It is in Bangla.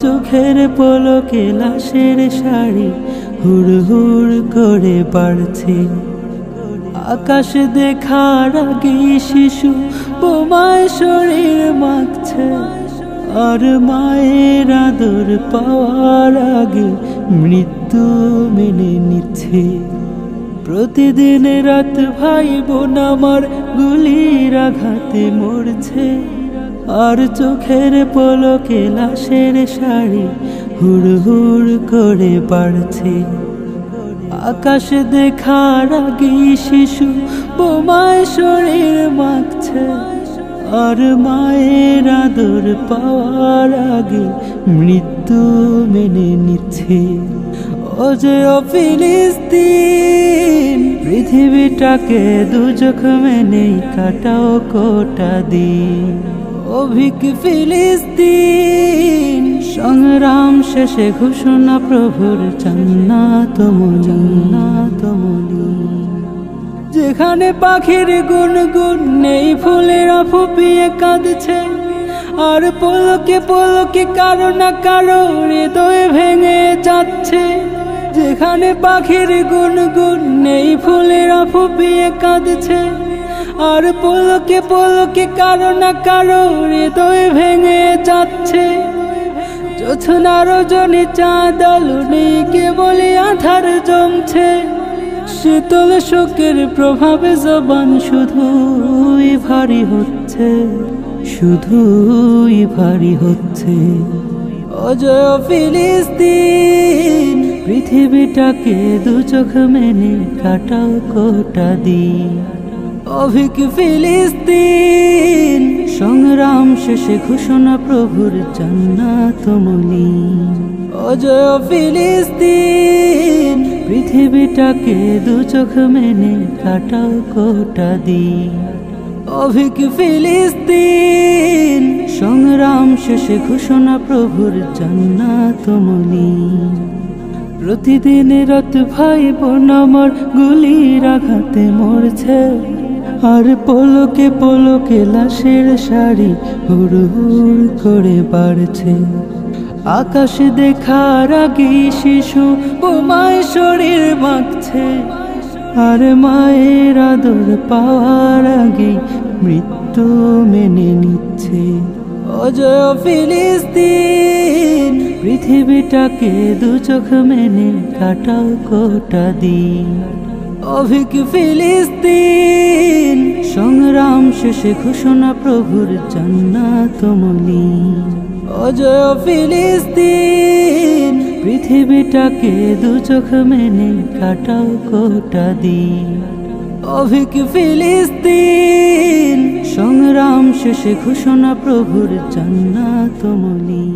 চোখের পলকে লাশের শাড়ি হুড় হুড় করে বাড়ছে। আকাশ দেখার আগে শিশু বোমায় শরীর মাখছে। আর মায়ের আদর পাওয়ার আগে মৃত্যু মেনে নিচ্ছে। প্রতিদিন রাত ভাই বোন আমার গুলির আঘাতে মরছে। আর চোখের পলকে লাশের শাড়ি হুড় হুড় করে বাড়ছে। আকাশ দেখার আগে শিশু বোমায় শরীর মাখছে। আর মায়ের আদর পাওয়ার আগে মৃত্যু মেনে নিচ্ছে। ও যে ও ফিলিস্তিন, পৃথিবীটাকে দুচোখ মেনেই কাটাও কোটা দিন। অভিক ফিলিস্তিন সংগ্রাম শেষে ঘোষণা প্রভুর জান্নাত জান্নাত যেখানে পাখির গুনগুন নেই ফুলেরা ফুপিয়ে কাঁদছে। আর পলকে পলকে কারও না কারও হৃদয় ভেঙে যাচ্ছে। যেখানে পাখির গুনগুন নেই ফুলেরা ফুপিয়ে কাঁদছে। আর পলকে পলকে কারও না কারও হৃদয় ভেঙে যাচ্ছে। যোছনার জনি চাঁদ আলো নেই কেবলই আধার জমছে। শীতল শোকের প্রভাবে জবান শুধুই ভারী হচ্ছে, শুধুই ভারী হচ্ছে। অজয় ফিলিস্তিন, পৃথিবীটাকে দু চোখ মেনে কাটাও কোটা দিন। অভিক ফিলিস্তিন, সংগ্রাম শেষে ঘোষণা প্রভুর জান্নাত মনি। অজয় ফিলিস্তিন, পৃথিবীটাকে দু চোখ মেনে কাটাও কোটা দিন। অভিক ফিলিস্তিন, সংগ্রাম শেষে ঘোষণা প্রভুর জান্নাত মনি। প্রতিদিন রত ভাই বোন, আমার গুলির আঘাতে মরছে আর পলকে পলকে লাশের শাড়ি হুড় হুড় করে বাড়ছে। আকাশ দেখার আগে শিশু ও বোমায় শরীর মাখছে। আর মায়ের আদর পাওয়ার আগে মৃত্যু মেনে নিচ্ছে। অজয় ফিলিস্তিন, পৃথিবীটাকে দু চোখ মেনে কাটাও কোটা দিন। অভিক ফিলিস্তিন সংগ্রাম শেষে ঘোষণা, প্রভুর জান্নাত মনি অজয় ফিলিস্তিন, পৃথিবীটাকে দু চোখ মেনে কাটাও কোটা দিন। অভিক ফিলিস্তিন, সংগ্রাম শেষে ঘোষণা, প্রভুর জান্নাত মনি